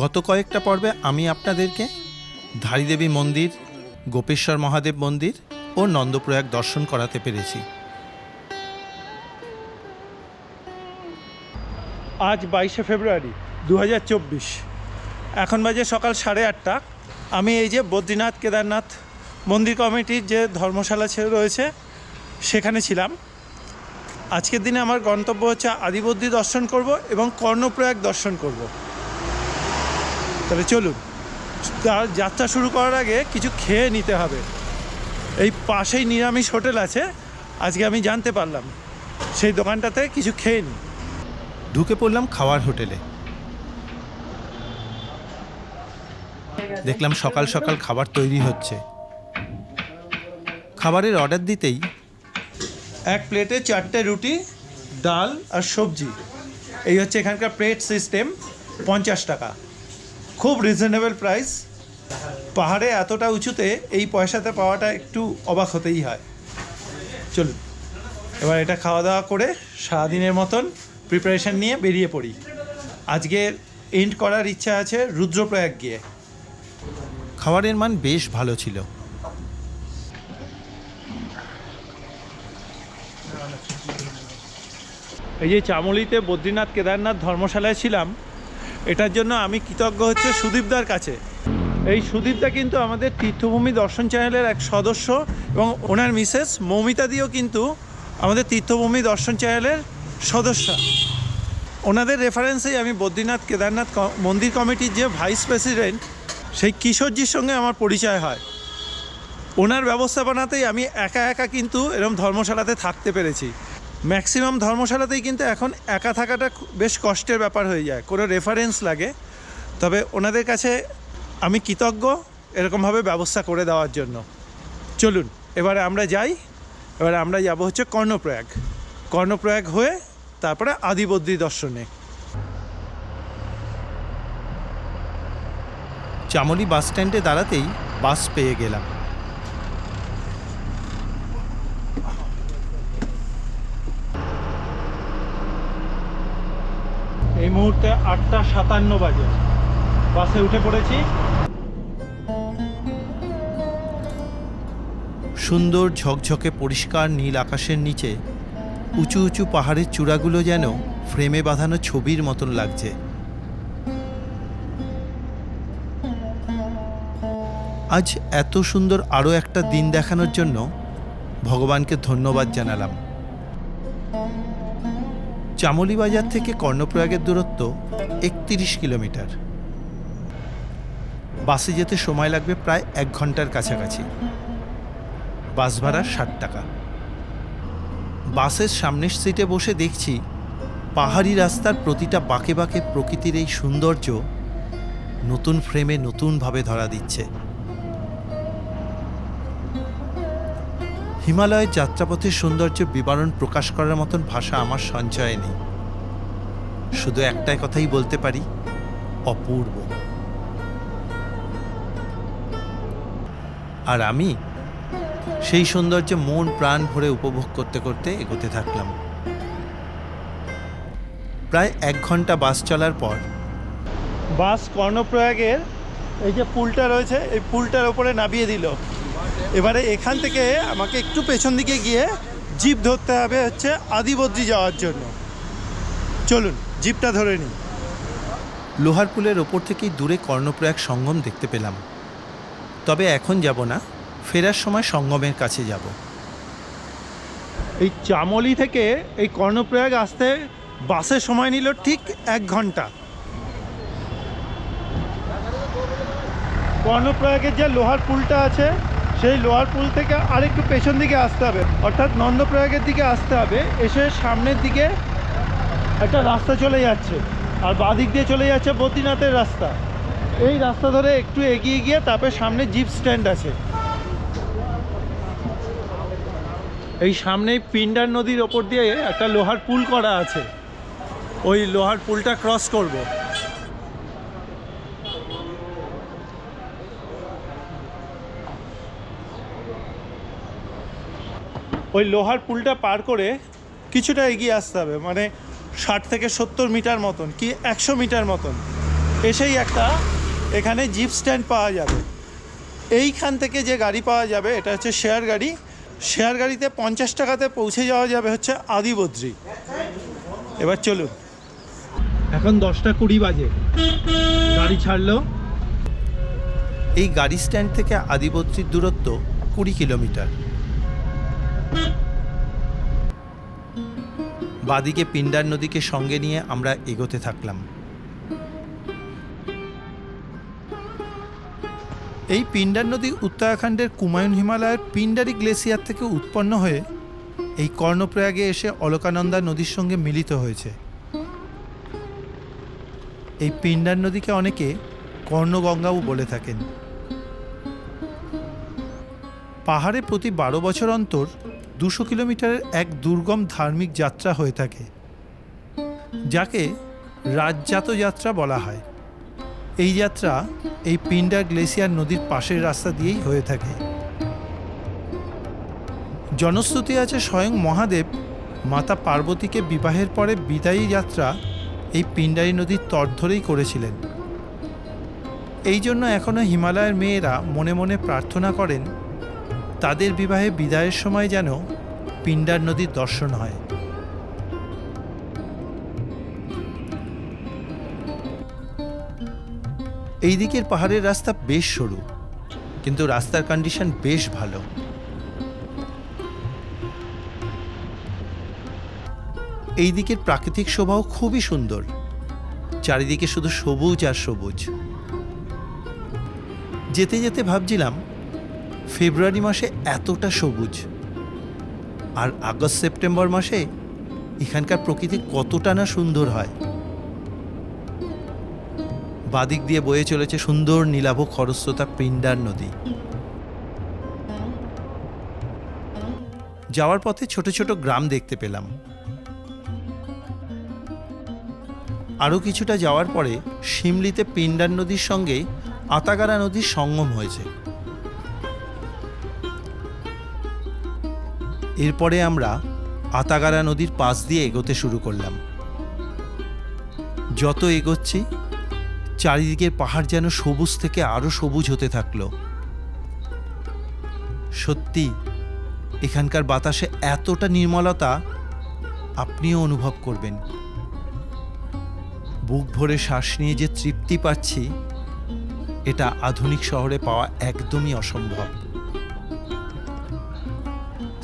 গত কয়েকটা পর্বে আমি আপনাদেরকে ধারীদেবী মন্দির, গোপেশ্বর মহাদেব মন্দির ও নন্দপ্রয়াগ দর্শন করাতে পেরেছি। আজ বাইশে ফেব্রুয়ারি দু হাজার চব্বিশ। এখন বাজে সকাল সাড়ে আটটা। আমি এই যে বদ্রীনাথ কেদারনাথ মন্দির কমিটির যে ধর্মশালা রয়েছে, সেখানে ছিলাম। আজকের দিনে আমার গন্তব্য হচ্ছে আদিবদ্রী দর্শন করব এবং কর্ণপ্রয়াগ দর্শন করব। তাহলে চলুন। তার যাত্রা শুরু করার আগে কিছু খেয়ে নিতে হবে। এই পাশেই নিরামিষ হোটেল আছে আজকে আমি জানতে পারলাম। সেই দোকানটাতে কিছু খেয়ে নিই ঢুকে পড়লাম খাওয়ার হোটেলে। দেখলাম সকাল সকাল খাবার তৈরি হচ্ছে। খাবারের অর্ডার দিতেই এক প্লেটে চারটে রুটি ডাল আর সবজি। এই হচ্ছে এখানকার প্লেট সিস্টেম পঞ্চাশ টাকা। খুব রিজনেবল প্রাইস পাহাড়ে এতটা উঁচুতে এই পয়সাতে পাওয়াটা একটু অবাক হতেই হয়। চলুন, এবার এটা খাওয়া দাওয়া করে সারাদিনের মতন প্রিপারেশন নিয়ে বেরিয়ে পড়ি। আজকে এন্ড করার ইচ্ছা আছে রুদ্রপ্রয়াগ গিয়ে। খাবারের মান বেশ ভালো ছিল। এই যে চামলিতে বদ্রীনাথ কেদারনাথ ধর্মশালায় ছিলাম এটার জন্য আমি কৃতজ্ঞ হচ্ছে সুদীপদার কাছে। এই সুদীপদা কিন্তু আমাদের তীর্থভূমি দর্শন চ্যানেলের এক সদস্য এবং ওনার মিসেস মৌমিতাদিও কিন্তু আমাদের তীর্থভূমি দর্শন চ্যানেলের সদস্য। ওনাদের রেফারেন্সেই আমি বদ্রীনাথ কেদারনাথ মন্দির কমিটির যে ভাইস প্রেসিডেন্ট সেই কিশোরজির সঙ্গে আমার পরিচয় হয়। ওনার ব্যবস্থাপনাতেই আমি একা একা কিন্তু এরকম ধর্মশালাতে থাকতে পেরেছি। ম্যাক্সিমাম ধর্মশালাতেই কিন্তু এখন একা থাকাটা বেশ কষ্টের ব্যাপার হয়ে যায়। কোনো রেফারেন্স লাগে। তবে ওনাদের কাছে আমি কৃতজ্ঞ এরকমভাবে ব্যবস্থা করে দেওয়ার জন্য। চলুন, এবারে আমরা যাই। এবারে আমরা যাব হচ্ছে কর্ণপ্রয়াগ। কর্ণপ্রয়াগ হয়ে তারপরে আদিবদ্রী দর্শনে। চামলি বাস স্ট্যান্ডে দাঁড়াতেই বাস পেয়ে গেলাম। মুহূর্তে আটটা সাতান্ন বাজে। বাসে উঠে পড়েছি। সুন্দর ঝকঝকে পরিষ্কার নীল আকাশের নিচে উঁচু উঁচু পাহাড়ের চূড়াগুলো যেন ফ্রেমে বাঁধানো ছবির মতন লাগছে। আজ এত সুন্দর আরও একটা দিন দেখানোর জন্য ভগবানকে ধন্যবাদ জানালাম। চামলি বাজার থেকে কর্ণপ্রয়াগের দূরত্ব একত্রিশ কিলোমিটার। বাসে যেতে সময় লাগবে প্রায় এক ঘণ্টার কাছাকাছি। বাস ভাড়া ষাট টাকা। বাসের সামনের সিটে বসে দেখছি পাহাড়ি রাস্তার প্রতিটা বাঁকে বাঁকে প্রকৃতির এই সৌন্দর্য নতুন ফ্রেমে নতুনভাবে ধরা দিচ্ছে। হিমালয়ের যাত্রাপথের সৌন্দর্য বিবরণ প্রকাশ করার মতন ভাষা আমার সঞ্চয়ে নেই। শুধু একটাই কথাই বলতে পারি, অপূর্ব। আর আমি সেই সৌন্দর্য মন প্রাণ ভরে উপভোগ করতে করতে এগোতে থাকলাম। প্রায় এক ঘণ্টা বাস চলার পর বাস কর্ণপ্রয়াগের এই যে পুলটা রয়েছে, এই পুলটার ওপরে নামিয়ে দিল। এবারে এখান থেকে আমাকে একটু পেছন দিকে গিয়ে জিপ ধরতে হবে হচ্ছে আদিবদ্রি যাওয়ার জন্য। চলুন জিপটা ধরে নিই। লোহার পুলের ওপর থেকেই দূরে কর্ণপ্রয়াগ সঙ্গম দেখতে পেলাম। তবে এখন যাব না ফেরার সময় সঙ্গমের কাছে যাব। এই চামলি থেকে এই কর্ণপ্রয়াগ আসতে বাসের সময় নিল ঠিক এক ঘণ্টা। কর্ণপ্রয়াগের যে লোহার পুলটা আছে সেই লোহার পুল থেকে আরেকটু পেছন দিকে আসতে হবে। অর্থাৎ নন্দপ্রয়াগের দিকে আসতে হবে। এসে সামনের দিকে একটা রাস্তা চলে যাচ্ছে। আর বাদিক দিয়ে চলে যাচ্ছে বদ্রীনাথের রাস্তা। এই রাস্তা ধরে একটু এগিয়ে গিয়ে তারপরে সামনে জিপ স্ট্যান্ড আছে। এই সামনেই পিন্ডার নদীর ওপর দিয়ে একটা লোহার পুল করা আছে। ওই লোহার পুলটা ক্রস করব। ওই লোহার পুলটা পার করে কিছুটা এগিয়ে আসতে হবে মানে ষাট থেকে সত্তর মিটার মতন কি একশো মিটার মতন। এসেই একটা এখানে জিপ স্ট্যান্ড পাওয়া যাবে। এইখান থেকে যে গাড়ি পাওয়া যাবে, এটা হচ্ছে শেয়ার গাড়ি। শেয়ার গাড়িতে পঞ্চাশ টাকাতে পৌঁছে যাওয়া যাবে হচ্ছে আদিবদ্রি। এবার চলুন। এখন দশটা কুড়ি বাজে। গাড়ি ছাড়লো। এই গাড়ি স্ট্যান্ড থেকে আদিবদ্রির দূরত্ব কুড়ি কিলোমিটার। বাদিকে পিন্ডার নদীকে সঙ্গে নিয়ে আমরা এগোতে থাকলাম। এই পিন্ডার নদী উত্তরাখণ্ডের কুমায়ুন হিমালয়ের পিন্ডারি গ্লেসিয়ার থেকে উৎপন্ন হয়ে এই কর্ণপ্রয়াগে এসে অলকানন্দা নদীর সঙ্গে মিলিত হয়েছে। এই পিন্ডার নদীকে অনেকে কর্ণগঙ্গাও বলে থাকেন। পাহাড়ে প্রতি বারো বছর অন্তর দুশো কিলোমিটারের এক দুর্গম ধার্মিক যাত্রা হয়ে থাকে, যাকে রাজজাত যাত্রা বলা হয়। এই যাত্রা এই পিন্ডার গ্লেসিয়ার নদীর পাশের রাস্তা দিয়েই হয়ে থাকে। জনশ্রুতি আছে স্বয়ং মহাদেব মাতা পার্বতীকে বিবাহের পরে বিদায়ী যাত্রা এই পিন্ডারি নদীর তট ধরেই করেছিলেন। এই জন্য এখনও হিমালয়ের মেয়েরা মনে মনে প্রার্থনা করেন, তাদের বিবাহে বিদায়ের সময় যেন পিন্ডার নদীর দর্শন হয়। এই দিকের পাহাড়ের রাস্তা বেশ সরু, কিন্তু রাস্তার কন্ডিশন বেশ ভালো। এই দিকের প্রাকৃতিক শোভাও খুবই সুন্দর। চারিদিকে শুধু সবুজ আর সবুজ। যেতে যেতে ভাবছিলাম, ফেব্রুয়ারি মাসে এতটা সবুজ। আর আগস্ট সেপ্টেম্বর মাসে এখানকার প্রকৃতি কতটা না সুন্দর হয়। বাদিক দিয়ে বয়ে চলেছে সুন্দর নীলাভ খরস্রোতা পিন্ডার নদী। যাওয়ার পথে ছোট ছোট গ্রাম দেখতে পেলাম। আরও কিছুটা যাওয়ার পরে সিমলিতে পিন্ডার নদীর সঙ্গে আতাগারা নদীর সঙ্গম হয়েছে। এরপরে আমরা আতাগারা নদীর পাশ দিয়ে এগোতে শুরু করলাম। যত এগোচ্ছি, চারিদিকের পাহাড় যেন সবুজ থেকে আরও সবুজ হতে থাকল। সত্যি, এখানকার বাতাসে এতটা নির্মলতা আপনিও অনুভব করবেন। বুক ভরে শ্বাস নিয়ে যে তৃপ্তি পাচ্ছি, এটা আধুনিক শহরে পাওয়া একদমই অসম্ভব।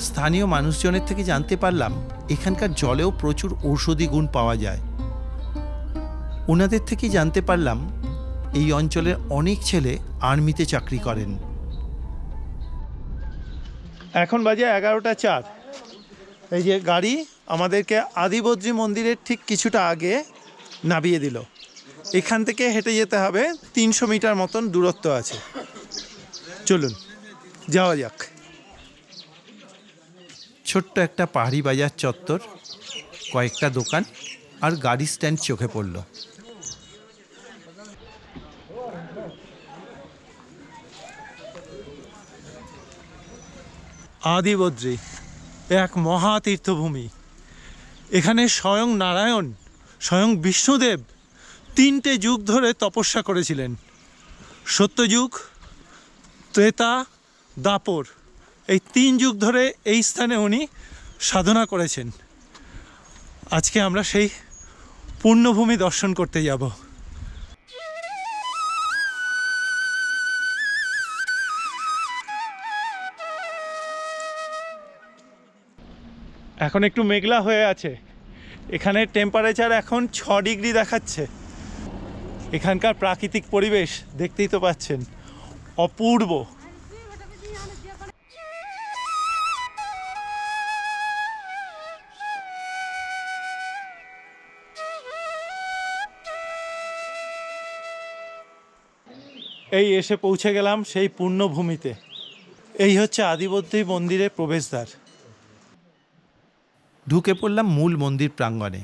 স্থানীয় মানুষজনের থেকে জানতে পারলাম, এখানকার জলেও প্রচুর ঔষধি গুণ পাওয়া যায়। ওনাদের থেকে জানতে পারলাম, এই অঞ্চলের অনেক ছেলে আর্মিতে চাকরি করেন। এখন বাজে এগারোটা চার। এই যে গাড়ি আমাদেরকে আদিবদ্রী মন্দিরের ঠিক কিছুটা আগে নামিয়ে দিল। এখান থেকে হেঁটে যেতে হবে, তিনশো মিটার মতন দূরত্ব আছে। চলুন, যাওয়া যাক। ছোট্ট একটা পাহাড়ি বাজার চত্বর, কয়েকটা দোকান আর গাড়ি স্ট্যান্ড চোখে পড়ল। আদিবদ্রী, এক মহা তীর্থভূমি। এখানে স্বয়ং নারায়ণ, স্বয়ং বিষ্ণুদেব তিনটে যুগ ধরে তপস্যা করেছিলেন। সত্যযুগ, ত্রেতা, দাপর। এই তিন যুগ ধরে এই স্থানে উনি সাধনা করেছেন। আজকে আমরা সেই পুণ্যভূমি দর্শন করতে যাব। এখন একটু মেঘলা হয়ে আছে। এখানে টেম্পারেচার এখন ছ ডিগ্রি দেখাচ্ছে। এখানকার প্রাকৃতিক পরিবেশ দেখতেই তো পাচ্ছেন। অপূর্ব। এই এসে পৌঁছে গেলাম সেই পুণ্যভূমিতে এই হচ্ছে আদিবদ্রী মন্দিরের প্রবেশদ্বার। ঢুকে পড়লাম মূল মন্দির প্রাঙ্গণে।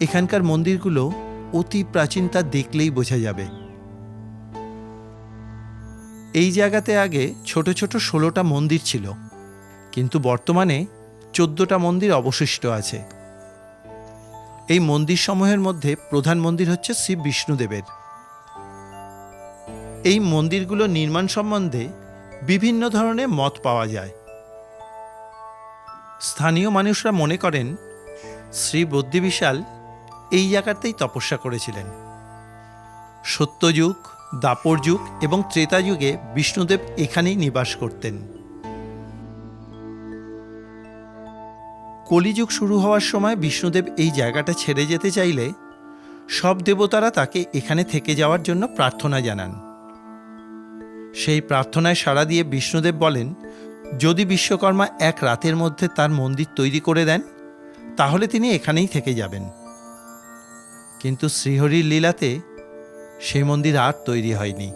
এখানকার মন্দিরগুলো অতি প্রাচীনতা দেখলেই বোঝা যাবে। এই জায়গাতে আগে ছোট ছোট ষোলোটা মন্দির ছিল, কিন্তু বর্তমানে চোদ্দটা মন্দির অবশিষ্ট আছে। এই মন্দির সমূহের মধ্যে প্রধান মন্দির হচ্ছে শ্রী বিষ্ণুদেবের। এই মন্দিরগুলো নির্মাণ সম্বন্ধে বিভিন্ন ধরনের মত পাওয়া যায়। স্থানীয় মানুষরা মনে করেন, শ্রী বদ্যিবিশাল এই জায়গাতেই তপস্যা করেছিলেন। সত্যযুগ দাপর যুগ এবং ত্রেতা যুগে বিষ্ণুদেব এখানেই নিবাস করতেন। কলিযুগ শুরু হওয়ার সময় বিষ্ণুদেব এই জায়গাটা ছেড়ে যেতে চাইলে সব দেবতারা তাকে এখানে থেকে যাওয়ার জন্য প্রার্থনা জানান। সেই প্রার্থনায় সাড়া দিয়ে বিষ্ণুদেব বলেন, যদি বিশ্বকর্মা এক রাতের মধ্যে তার মন্দির তৈরি করে দেন, তাহলে তিনি এখানেই থেকে যাবেন। কিন্তু শ্রীহরির লীলাতে সেই মন্দির আর তৈরি হয়নি।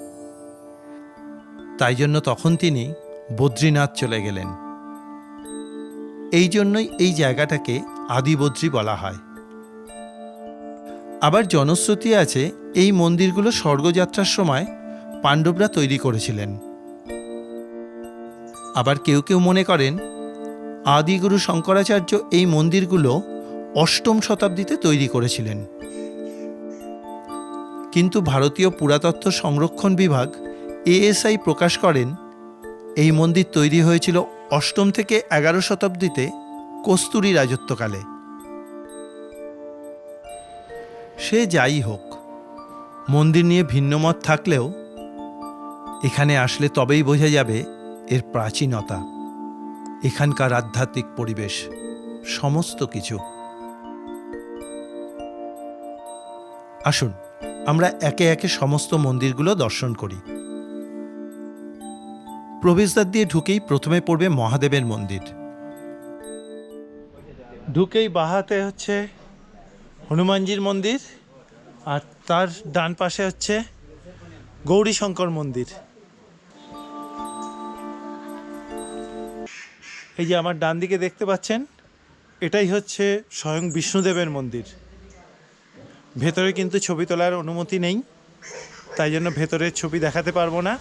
তাই জন্য তখন তিনি বদ্রীনাথ চলে গেলেন। এই জন্যই এই জায়গাটাকে আদিবদ্রী বলা হয়। আবার জনশ্রুতি আছে এই মন্দিরগুলো স্বর্গযাত্রার সময় পাণ্ডবরা তৈরি করেছিলেন। আবার কেউ কেউ মনে করেন, আদিগুরু শঙ্করাচার্য এই মন্দিরগুলো অষ্টম শতাব্দীতে তৈরি করেছিলেন। কিন্তু ভারতীয় পুরাতত্ত্ব সংরক্ষণ বিভাগ, এএসআই, প্রকাশ করেন, এই মন্দির তৈরি হয়েছিল অষ্টম থেকে এগারো শতাব্দীতে কস্তুরী রাজত্বকালে। সে যাই হোক, মন্দির নিয়ে ভিন্নমত থাকলেও এখানে আসলে তবেই বোঝা যাবে এর প্রাচীনতা। এখানকার আধ্যাত্মিক পরিবেশ, সমস্ত কিছু। আসুন আমরা একে একে সমস্ত মন্দিরগুলো দর্শন করি। প্রবেশদ্বার দিয়ে ঢুকেই প্রথমে পড়বে মহাদেবের মন্দির। ঢুকেই বাহাতে হচ্ছে হনুমানজির মন্দির, আর তার ডান পাশে হচ্ছে গৌরী শঙ্কর মন্দির। এই যে আমার ডান দিকে দেখতে পাচ্ছেন, এটাই হচ্ছে স্বয়ং বিষ্ণুদেবের মন্দির। ভেতরে কিন্তু ছবি তোলার অনুমতি নেই, তাই জন্য ভেতরের ছবি দেখাতে পারব না।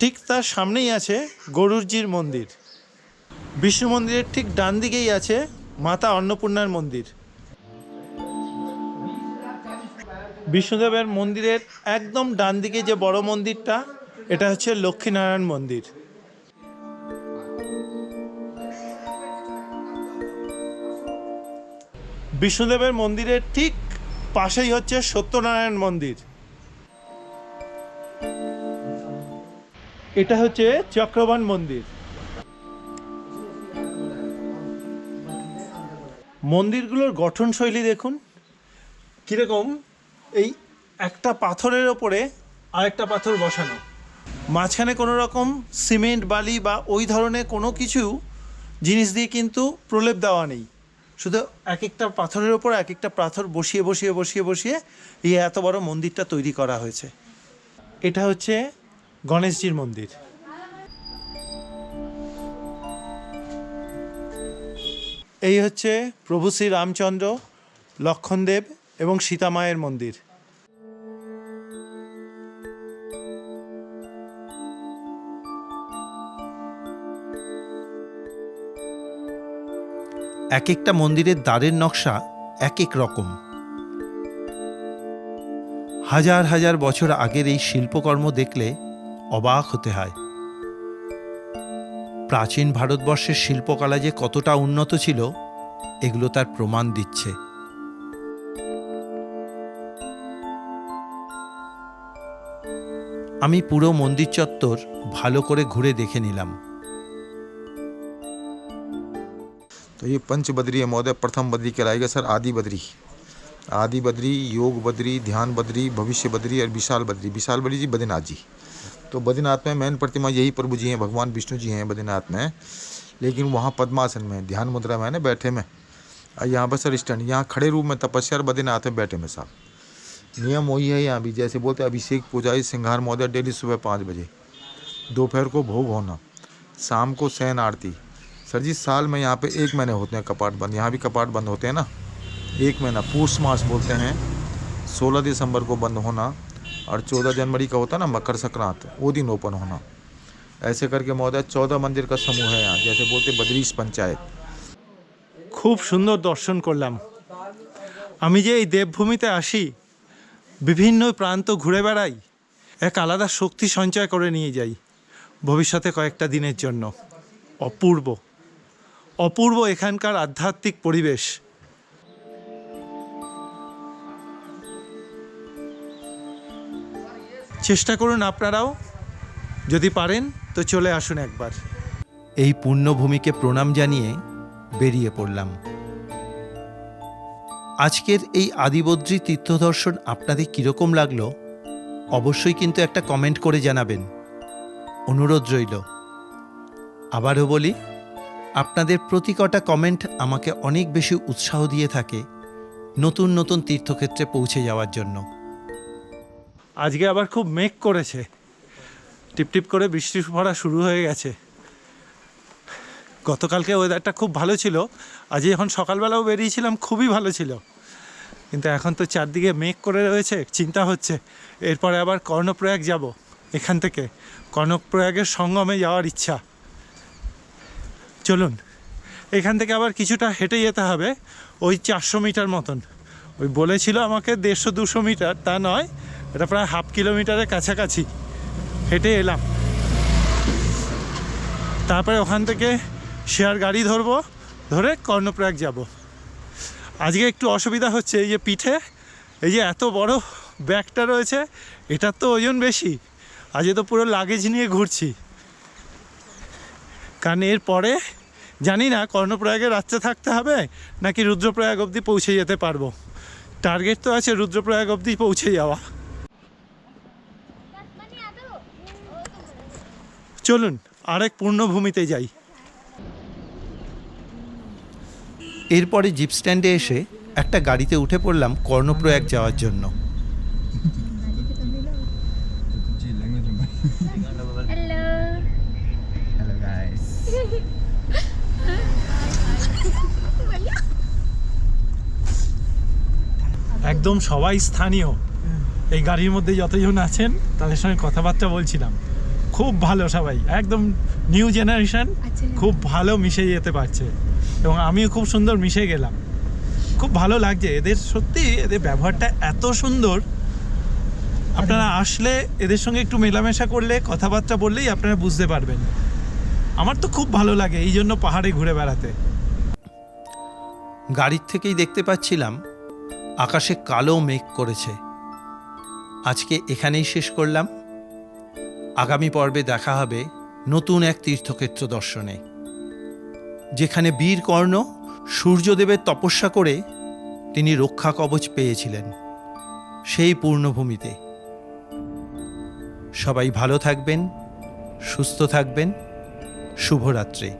ঠিক তার সামনেই আছে গরুরজির মন্দির। বিষ্ণু মন্দিরের ঠিক ডান দিকেই আছে মাতা অন্নপূর্ণার মন্দির। বিষ্ণুদেবের মন্দিরের একদম ডান দিকে যে বড় মন্দিরটা, এটা হচ্ছে লক্ষ্মীনারায়ণ মন্দির। বিষ্ণুদেবের মন্দিরের ঠিক পাশেই হচ্ছে সত্যনারায়ণ মন্দির। এটা হচ্ছে চক্রবান মন্দির। মন্দিরগুলোর গঠনশৈলী দেখুন। কীরকম? এই একটা পাথরের ওপরে আরেকটা পাথর বসানো। মাঝখানে কোনো রকম সিমেন্ট, বালি বা ওই ধরনের কোনো কিছু জিনিস দিয়ে কিন্তু প্রলেপ দেওয়া নেই। শুধু এক একটা পাথরের ওপর এক একটা পাথর বসিয়ে বসিয়ে বসিয়ে বসিয়ে এই এত বড় মন্দিরটা তৈরি করা হয়েছে। এটা হচ্ছে গণেশজির মন্দির। এই হচ্ছে প্রভু শ্রী রামচন্দ্র, লক্ষণদেব এবং সীতামায়ের মন্দির। এক একটা মন্দিরের দ্বারের নকশা এক এক রকম। হাজার হাজার বছর আগের এই শিল্পকর্ম দেখলে অবাক হতে হয়। প্রাচীন ভারতবর্ষের শিল্পকলা যে কতটা উন্নত ছিল, এগুলো তার প্রমাণ দিচ্ছে। আমি পুরো মন্দির চত্বর ভালো করে ঘুরে দেখে নিলাম। तो ये पंच बद्री है, महोदय, प्रथम बद्री कहलाएगा सर, आदि बद्री। आदि बद्री, योग बद्री, ध्यान बद्री, भविष्य बद्री और विशाल बद्री। विशाल बद्री जी, बद्रीनाथ जी। तो बद्रीनाथ में मैन प्रतिमा यही प्रभु जी हैं, भगवान विष्णु जी हैं बद्रीनाथ में। लेकिन वहाँ पद्मासन में, ध्यान मुद्रा में है ना, बैठे में। और यहाँ पर सर स्टैंड, यहाँ खड़े रूप में तपस्या और बद्रीनाथ में बैठे में साहब। नियम वही है यहाँ भी, जैसे बोलते अभिषेक पूजा सिंघार महोदय, डेली सुबह पाँच बजे। दोपहर को भोग होना, शाम को सैन आरती। सर जी साल में यहाँ पे एक महीने होते हैं कपाट बंद यहाँ भी कपाट बंद होते हैं ना एक महीना पूस मास बोलते हैं सोलह दिसंबर को बंद होना और चौदह जनवरी का होता है ना मकर संक्रांत वो दिन ओपन होना ऐसे करके महोदय चौदह मंदिर का समूह है यहाँ जैसे बोलते बद्रीश पंचायत খুব সুন্দর দর্শন করলাম আমি যে এই দেবভূমিতে আসি বিভিন্ন প্রান্ত ঘুরে বেড়াই এক আলাদা শক্তি সঞ্চয় করে নিয়ে যাই ভবিষ্যতে কয়েকটা দিনের জন্য অপূর্ব অপূর্ব এখানকার আধ্যাত্মিক পরিবেশ। চেষ্টা করুন আপনারাও, যদি পারেন, তো চলে আসুন একবার। এই পুণ্যভূমিকে প্রণাম জানিয়ে বেরিয়ে পড়লাম। আজকের এই আদিবদ্রী তীর্থদর্শন আপনাদের কীরকম লাগল, অবশ্যই কিন্তু একটা কমেন্ট করে জানাবেন। অনুরোধ রইল। আবারও বলি আপনাদের প্রতি কটা কমেন্ট আমাকে অনেক বেশি উৎসাহ দিয়ে থাকে নতুন নতুন তীর্থক্ষেত্রে পৌঁছে যাওয়ার জন্য। আজকে আবার খুব মেঘ করেছে। টিপটিপ করে বৃষ্টি পড়া শুরু হয়ে গেছে। গতকালকে ওয়েদারটা খুব ভালো ছিল। আজ যখন সকালবেলাও বেরিয়েছিলাম, খুবই ভালো ছিল। কিন্তু এখন তো চারদিকে মেঘ করে রয়েছে, চিন্তা হচ্ছে। এরপরে আবার কর্ণপ্রয়াগ যাব, এখান থেকে। কর্ণপ্রয়াগের সঙ্গমে যাওয়ার ইচ্ছা। চলুন, এখান থেকে আবার কিছুটা হেঁটে যেতে হবে, ওই চারশো মিটার মতন। ওই বলেছিল আমাকে দেড়শো দুশো মিটার, তা নয়, এটা প্রায় হাফ কিলোমিটারের কাছাকাছি। হেঁটে এলাম। তারপরে ওখান থেকে শেয়ার গাড়ি ধরবো, ধরে কর্ণপ্রয়াগ যাব। আজকে একটু অসুবিধা হচ্ছে, এই যে পিঠে, এই যে এত বড় ব্যাগটা রয়েছে এটার তো ওজন বেশি। আজকে তো পুরো লাগেজ নিয়ে ঘুরছি। কারণ এরপরে জানি না কর্ণপ্রয়াগে রাত্রে থাকতে হবে নাকি রুদ্রপ্রয়াগ অবধি পৌঁছে যেতে পারব? টার্গেট তো আছে রুদ্রপ্রয়াগ অবধি পৌঁছে যাওয়া। চলুন, আরেক পূর্ণভূমিতে যাই। এরপরে জিপ স্ট্যান্ডে এসে একটা গাড়িতে উঠে পড়লাম কর্ণপ্রয়াগ যাওয়ার জন্য। একদম সবাই স্থানীয়। এই গাড়ির মধ্যে যতজন আছেন তাদের সঙ্গে কথাবার্তা বলছিলাম। খুব ভালো সবাই একদম নিউ জেনারেশন আচ্ছা। খুব ভালো মিশে যেতে পারছে। এবং আমিও খুব সুন্দর মিশে গেলাম। খুব ভালো লাগছে। এদের সত্যি এদের ব্যবহারটা এত সুন্দর। আপনারা আসলে এদের সঙ্গে একটু মেলামেশা করলে কথাবার্তা বললেই আপনারা বুঝতে পারবেন। আমার তো খুব ভালো লাগে এই জন্য পাহাড়ে ঘুরে বেড়াতে। গাড়ির থেকেই দেখতে পাচ্ছিলাম আকাশে কালো মেঘ করেছে। আজকে এখানেই শেষ করলাম। আগামী পর্বে দেখা হবে নতুন এক তীর্থক্ষেত্র দর্শনে, যেখানে বীর কর্ণ সূর্যদেবের তপস্যা করে তিনি রক্ষা কবচ পেয়েছিলেন সেই পূর্ণভূমিতে। সবাই ভালো থাকবেন, সুস্থ থাকবেন। শুভরাত্রি।